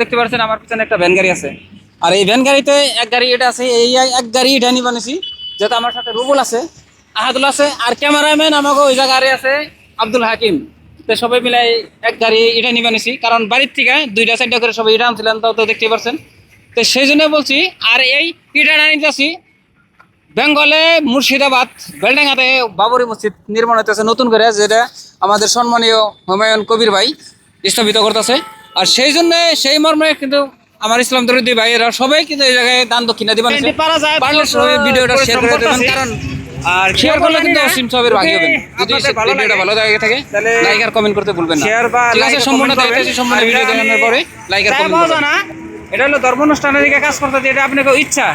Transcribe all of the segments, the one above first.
দেখতে পাচ্ছেন আমার পিছনে একটা ভ্যান গাড়ি আছে। আর এই ভ্যান গাড়িতে এক গাড়ি এটা আছে, এই এক গাড়ি এটা নিয়ে বানিয়েছি যেহেতু আমার সাথে রুবুল আছে, আহাদুল আছে, আর ক্যামেরাম্যান আমাকে ওই আছে আব্দুল হাকিম। তো সবাই মিলে এক গাড়ি এটা নিয়ে বানিয়েছি কারণ বাড়ির থেকে দুইটা, চারটা করে সবাই এটা আনছিলেন তাও তো দেখতে পাচ্ছেন। তো সেই জন্য বলছি আর এই ইটাটা নিতেছি বেঙ্গলে মুর্শিদাবাদ বেলডাঙ্গাতে বাবরি মসজিদ নির্মাণ হইতেছে নতুন করে যেটা আমাদের সম্মানীয় হুমায়ুন কবির ভাই স্থাপিত করতেছে। আর সেই জন্য সেই মর্মে কিন্তু আমার ইসলাম দরদি ভাইয়েরা সবাই কিন্তু এই জায়গায় দান দক্ষিণা দিবেন পারলে সবাই ভিডিওটা শেয়ার করে দেবেন কারণ আর শেয়ার করলে কিন্তু অসীম সবের ভাগি হবেন। যদি ভিডিওটা ভালো লাগে থাকে লাইক আর কমেন্ট করতে ভুলবেন না। ঠিক আছে সম্পূর্ণ সম্পূর্ণ ভিডিও দেখানোর পরে লাইক আর কমেন্ট এটা হলো ধর্ম অনুষ্ঠানের দিকে কাজ করতে এটা আপনাকে ইচ্ছা।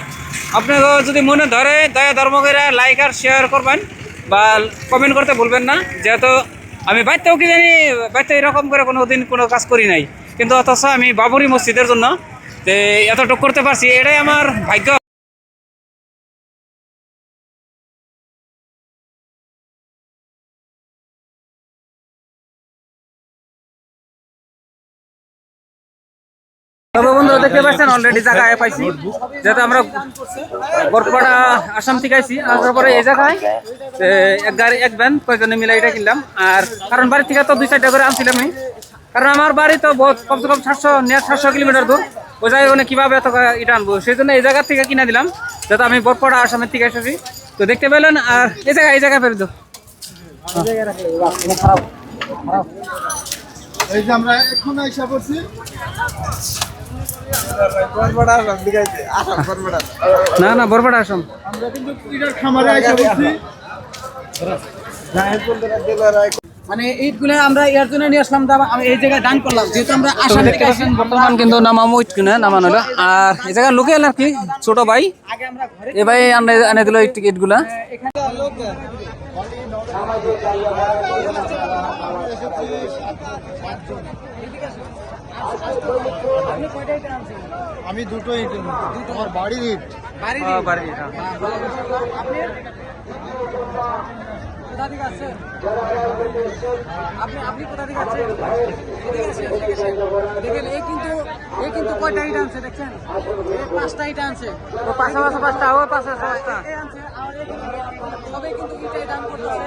আপনাকে যদি মনে ধরে, দয়া ধর্ম করে লাইক আর শেয়ার করবেন বা কমেন্ট করতে ভুলবেন না। যেহেতু আমি বাড়িতেও কি জানি বাড়িতে এরকম করে কোনো দিন কোনো কাজ করি নাই। কিন্তু অথচ আমি বাবরি মসজিদের জন্য এতটুকু করতে পারছি, এটাই আমার ভাগ্য। তবে বন্ধুরা দেখতে পাচ্ছেন অলরেডি জায়গায় পাইছি। যেহেতু আমরা বরপাড়া, আসাম থেকে আইছি, আসার পরে এই জায়গায় এক গাড়ি, এক ভ্যান কয়েকজনে মিলে এটা কিনলাম। আর কারণ বাড়ি থেকে তো দুই চারটা করে আনছিলাম আমি। কারণ আমার বাড়ি তো কমসে কম সাতশো নেট সাতশো কিলোমিটার দূর। ওই জায়গায় ওখানে কীভাবে এত এটা আনব? সেই জন্য এই জায়গা থেকে কিনে দিলাম। যাতে আমি বরপাড়া, আসামের থেকে এসেছি। তো দেখতে পেলেন, আর এই জায়গায় এই জায়গায় ফেরত আমরা এখন আইসা পড়ছি। না না বরপাড়া আসাম। আমরা কিন্তু ইটার খামারে আইসা পড়ছি মানে ঈদগুলো আমরা এর জন্য নিয়ে আসলাম আমি এই জায়গায় দান করলাম। যেহেতু আমরা আসাম থেকে বর্তমান কিন্তু নামামো ইটকুনে নামানো আর এই জায়গায় লোকেল আর কি ছোট ভাই। আগে আমরা ঘরে এ ভাই আনে আনে দিল এই টিকিটগুলা আমি দুটো ইট আমার বাড়ির ইট বাড়ি কোথা থেকে আসছেন? আপনি আপনি কোথা থেকে আসছেন। দেখেন এই কিন্তু এই কিন্তু কয়টা ইট আনছে দেখছেন? পাঁচটা ইট আনছে। পাশে পাশে পাঁচটা ও পাঁচটা। কিন্তু সবাই কিন্তু করতেছে।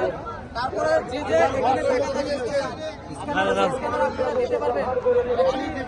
তারপরে যে যে এখানে টাকা থাকে আপনারা দিতে পারবেন।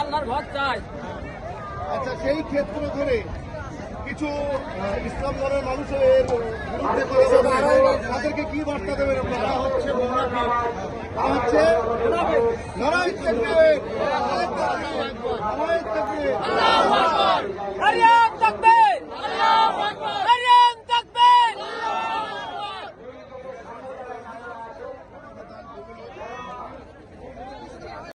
আমরা ঘর চাই আচ্ছা সেই ক্ষেত্র ধরে কিছু ইসলাম ধর্মের মানুষের বিরুদ্ধে তাদেরকে কি বার্তা দেবেন আপনারা? হচ্ছে নারায়ণ তাকবীর